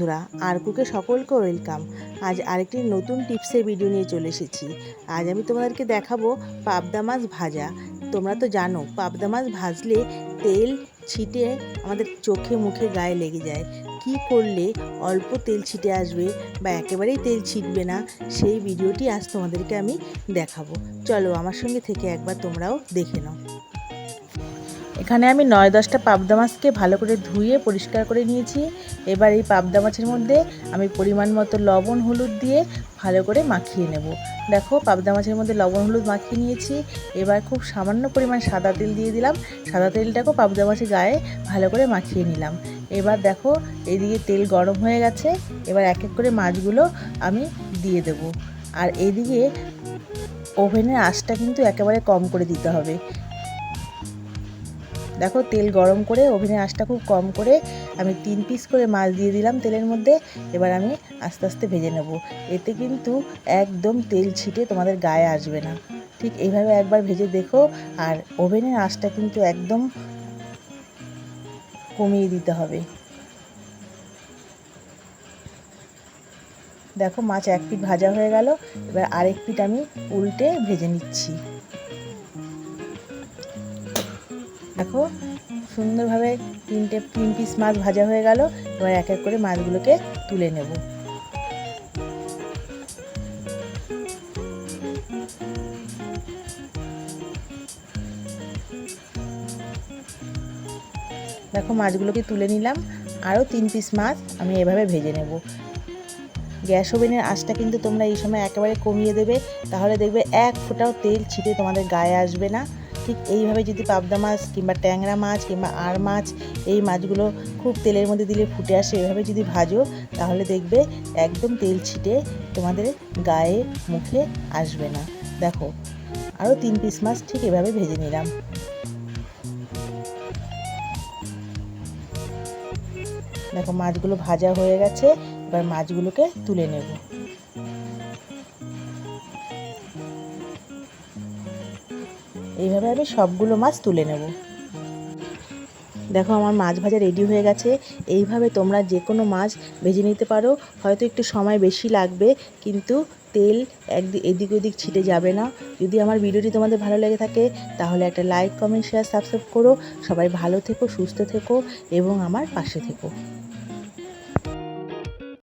বন্ধুরা আর কুকে সকলকে ওয়েলকাম। আজ আরেকটি নতুন টিপসের ভিডিও নিয়ে চলে এসেছি। আজ আমি তোমাদেরকে দেখাবো পাবদা মাছ ভাজা। তোমরা তো জানো, পাবদা মাছ ভাজলে তেল ছিটে আমাদের চোখে মুখে গায়ে লেগে যায়। কি করলে অল্প তেল ছিটে আসবে বা একেবারেই তেল ছিটবে না, সেই ভিডিওটি আজ তোমাদেরকে আমি দেখাবো। চলো, আমার সঙ্গে থেকে একবার তোমরাও দেখে নাও। এখানে আমি নয় দশটা পাবদা মাছকে ভালো করে ধুয়ে পরিষ্কার করে নিয়েছি। এবার এই পাবদা মাছের মধ্যে আমি পরিমাণ মতো লবণ, হলুদ দিয়ে ভালো করে মাখিয়ে নেব। দেখো, পাবদা মাছের মধ্যে লবণ, হলুদ মাখিয়ে নিয়েছি। এবার খুব সামান্য পরিমাণ সাদা তেল দিয়ে দিলাম। সাদা তেলটাকেও পাবদা মাছের গায়ে ভালো করে মাখিয়ে নিলাম। এবার দেখো, এদিকে তেল গরম হয়ে গেছে। এবার এক এক করে মাছগুলো আমি দিয়ে দেব। আর এদিকে ওভেনের আঁচটা কিন্তু একেবারে কম করে দিতে হবে। দেখো তেল গরম করে ওভেনের আঁচটা খুব কম করে আমি তিন পিস করে মাছ দিয়ে দিলাম তেলের মধ্যে। এবার আমি আস্তে আস্তে ভেজে নেব। এতে কিন্তু একদম তেল ছিটে তোমাদের গায়ে আসবে না। ঠিক এইভাবে একবার ভেজে দেখো আর ওভেনের আঁচটা কিন্তু একদম কমিয়ে দিতে হবে। দেখো মাছ এক পিট ভাজা হয়ে গেল। এবার আরেক পিট আমি উল্টে ভেজে নিচ্ছি। দেখো, সুন্দরভাবে তিনটে, তিন পিস মাছ ভাজা হয়ে গেল। এবার এক এক করে মাছগুলোকে তুলে নেব। দেখো, মাছগুলোকে তুলে নিলাম। আরও তিন পিস মাছ আমি এভাবে ভেজে নেব। গ্যাস ওভেনের আঁচটা কিন্তু তোমরা এই সময় একেবারে কমিয়ে দেবে। তাহলে দেখবে এক ফোঁটাও তেল ছিটে তোমাদের গায়ে আসবে না। ঠিক এইভাবে যদি পাবদা মাছ কিংবা ট্যাংরা মাছ কিংবা আর মাছ, এই মাছগুলো খুব তেলের মধ্যে দিলে ফুটে আসে, এভাবে যদি ভাজো, তাহলে দেখবে একদম তেল ছিটে তোমাদের গায়ে, মুখে আসবে না। দেখো, আরও তিন পিস মাছ ঠিক এভাবে ভেজে নিলাম। দেখো, মাছগুলো ভাজা হয়ে গেছে, এবার মাছগুলোকে তুলে নেব। এইভাবে আমি সবগুলো মাছ তুলে নেব। দেখো আমার মাছ ভাজা রেডি হয়ে গেছে। এইভাবে তোমরা যে কোনো মাছ ভেজে নিতে পারো। হয়তো একটু সময় বেশি লাগবে, কিন্তু তেল একদিক এদিক ওদিক ছিটে যাবে না। যদি আমার ভিডিওটি তোমাদের ভালো লেগে থাকে, তাহলে একটা লাইক কমেন্ট শেয়ার সাবস্ক্রাইব করো। সবাই ভালো থেকো, সুস্থ থেকো এবং আমার পাশে থেকো।